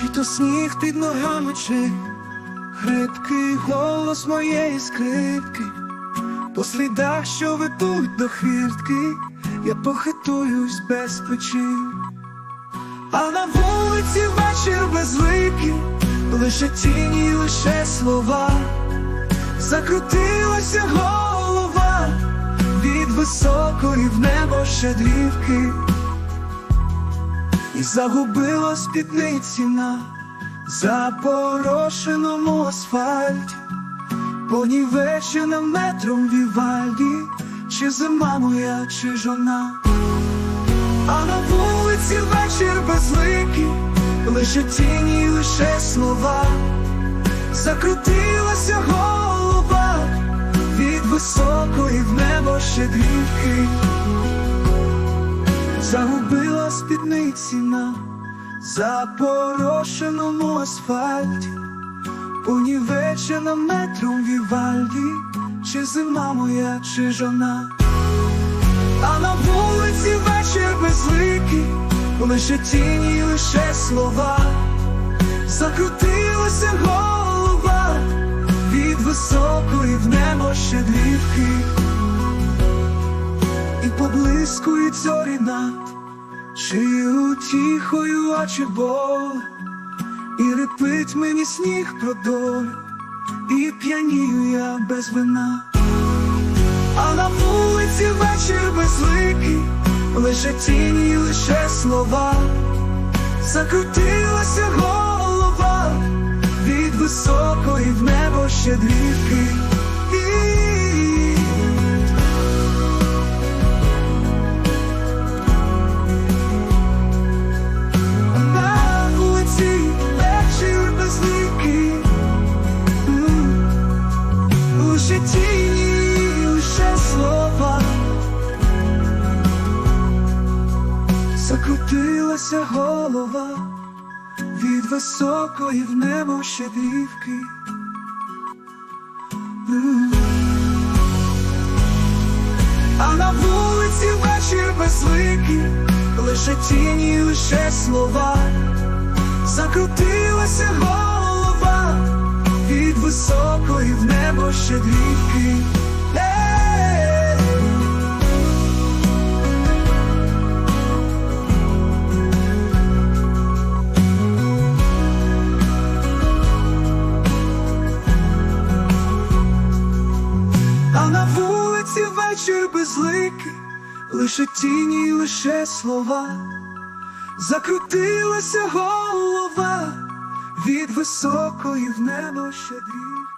Чи то сніг під ногами, чи хрипкий голос моєї скрипки, по слідах, що ведуть до хвіртки, я похитуюсь без печі. А на вулиці вечір безликий, лише тіні, лише слова, закрутилася голова від високої в небо щедрівки, і загубила спідниці на запорошеному асфальті, понівечена метром Вівальді, чи зима моя, чи жона. А на вулиці вечір безликий, лише тіні, лише слова, закрутилася голова від високої в небо щедрівки, загубила спідниці на запорошеному асфальті, понівечена метром Вівальді, чи зима моя, чи жона. А на вулиці вечір безликий, лише тіні, лише слова, закрутилася голова від високої в небо щедрівки, і поблискують зорі над чи утіхою, а чи бол, і репить мені сніг про долю, і п'янію я без вина. А на вулиці вечір безликий, лише тіні, лише слова, закрутилася голова від високої в небо щедрівки. Закрутилася голова від високої в небо щедрівки. А на вулиці вечір безликий, лише тіні, лише слова, закрутилася голова від високої в небо щедрівки. Вечір безликий, лише тіні, лише слова, закрутилася голова від високої в небо щедрівки.